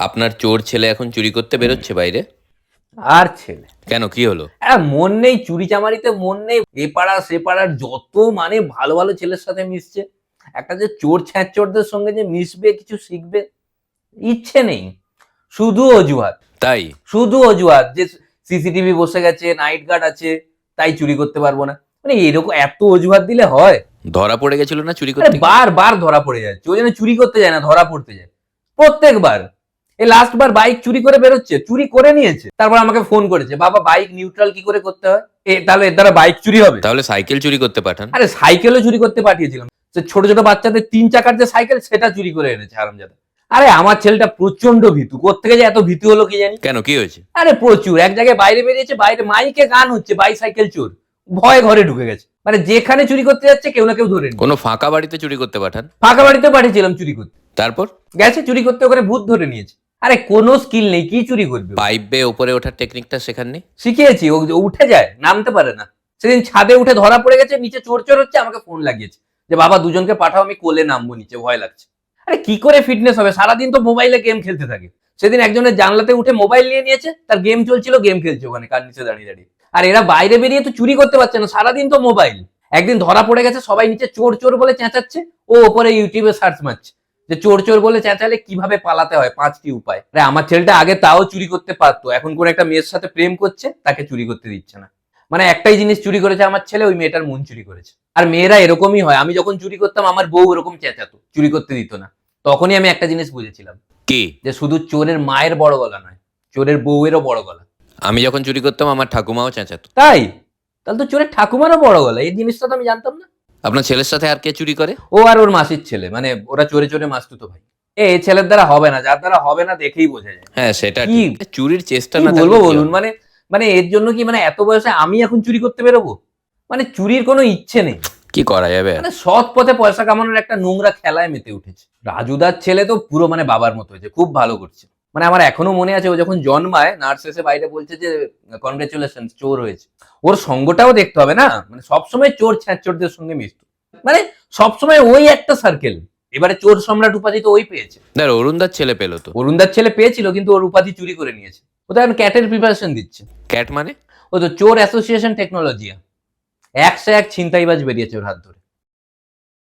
আপনার চোর ছেলে এখন চুরি করতে বেরোচ্ছে বাইরে? আর ছেলে? কেন? কি হলো? মন নেই চুরি চামারিতে মন নেই এ পাড়া সে পাড়ার যত মানে ভালো ভালো ছেলের সাথে মিশছে। একটা যে চোর ছ্যাঁচোরদের সঙ্গে যে মিশবে কিছু শিখবে ইচ্ছে নেই। শুধু অজুহাত। তাই? শুধু অজুহাত যে সিসিটিভি বসে গেছে নাইট গার্ড আছে তাই চুরি করতে পারব না। মানে এরকম এত অজুহাত দিলে হয়? ধরা পড়ে গেছিল না চুরি করতে? গিয়ে? বার বার ধরা পড়ে যাচ্ছে ও যেন চুরি করতে যায় না ধরা পড়তে যায়। প্রত্যেকবার। এই লাস্ট বার বাইক চুরি করে বেরোচ্ছে চুরি করে নিয়েছে তারপর আমাকে ফোন করেছে বাবা বাইক নিউট্রাল কি করে করতে হয়? এ তাহলে এর দ্বারা বাইক চুরি হবে। তাহলে সাইকেল চুরি করতে পাঠান। আরে সাইকেলও চুরি করতে পাঠিয়েছিলাম। সে ছোট ছোট বাচ্চাদের তিন চাকার যে সাইকেল সেটা চুরি করে এনেছে হারামজাদা। আরে আমার ছেলেটা প্রচণ্ড ভীতু কোথেকে যে এত ভীতু হলো কি জানি? কেন কি হয়েছে? আরে প্রচুর এক জায়গায় বাইরে বেরিয়েছে বাইরে মাইকে গান হচ্ছে বাই সাইকেল চোর। ভয় ঘরে ঢুকে গেছে। মানে যেখানে চুরি করতে যাচ্ছে কেউ না কেউ ধরে কোনো ফাঁকা বাড়িতে চুরি করতে পাঠান? ফাঁকা বাড়িতে পাঠিয়েছিলাম চুরি করতে। তারপর? গেছে চুরি করতে ওখানে ভূত ধরে নিয়েছে। আরে কোনো স্কিল নেই কি চুরি করবে? পাইপ বেয়ে ওপরে ওঠার টেকনিকটা শেখাননি শিখিয়েছি ও উঠে যায় নামতে পারে না। সেদিন ছাদে উঠে ধরা পড়ে গেছে নিচে চোর চোর হচ্ছে আমাকে ফোন লাগিয়েছে। যে বাবা দুজনকে পাঠাও আমি কোলে নামবো নিচে ভয় লাগছে। আরে কি করে ফিটনেস হবে? সারাদিন তো মোবাইলে গেম খেলতে থাকে। সেদিন একজনের জানলাতে উঠে মোবাইল নিয়ে নিয়েছে তার গেম চলছিল গেম খেলছে ওখানে কার নিচে দাঁড়িয়ে দাঁড়িয়ে। আর এরা বাইরে বেরিয়ে তো চুরি করতে পারছে না সারাদিন তো মোবাইল একদিন ধরা পড়ে গেছে সবাই নিচে চোর চোর বলে চেঁচাচ্ছে ও ওপরে ইউটিউবে সার্চ মারছে। যে চোর চোর বলে চেঁচালে কীভাবে পালাতে হয় পাঁচটি উপায়? আরে আমার ছেলেটা আগে তাও চুরি করতে পারতো এখন কোন একটা মেয়ের সাথে প্রেম করছে তাকে চুরি করতে দিচ্ছে না। মানে একটাই জিনিস চুরি করেছে আমার ছেলে ওই মেয়েটার মন চুরি করেছে। আর মেয়েরা এরকমই হয় আমি যখন চুরি করতাম আমার বউ এরকম চেঁচাতো চুরি করতে দিত না। তখনই আমি একটা জিনিস বুঝেছিলাম। কি? যে শুধু চোরের মায়ের বড় গলা নয় চোরের বউয়েরও বড় গলা। আমি যখন চুরি করতাম আমার ঠাকুমাও চেঁচাতো। তাই? তাহলে তো চোরের ঠাকুমারও বড় গলা এই জিনিসটা তো আমি জানতাম না। আপনার ছেলের সাথে আর কে চুরি করে? ও আর ওর মাসির ছেলে মানে ওরা চোরে চোরে মাসতুতো ভাই। এ এই ছেলের দ্বারা হবে না যার দ্বারা হবে না দেখেই বোঝা যায়। হ্যাঁ সেটা কি? চুরির চেষ্টা না বলব বলুন মানে মানে এর জন্য কি মানে এত বয়সে আমি এখন চুরি করতে বেরোবো? মানে চুরির কোনো ইচ্ছে নেই। কি করা যাবে? মানে সৎ পথে পয়সা কামানোর একটা নোংরা খেলায় মেতে উঠেছে। রাজুদার ছেলে তো পুরো মানে বাবার মতো হয়েছে খুব ভালো করছে। মানে আমার এখনও মনে আছে ও যখন জন্মায় নার্স এসে বাইরে বলছে যে কনগ্রেচুলেশন চোর হয়েছে। ওর সঙ্গটাও দেখতে হবে না? মানে সবসময় চোর ছ্যাঁচোরদের সঙ্গে মিশত। মানে সবসময় ওই একটা সার্কেল এবারে চোর সম্রাট উপাধি তো ওই পেয়েছে। দেখ অরুণদার ছেলে পেল তো। অরুণদার ছেলে পেয়েছিল কিন্তু ওর উপাধি চুরি করে নিয়েছে। ও তো এখন ক্যাটের প্রিপারেশন দিচ্ছে। ক্যাট মানে? ও তো চোর অ্যাসোসিয়েশন টেকনোলজি একশো এক ছিনতাইবাজ বেরিয়েছে ওর হাত ধরে।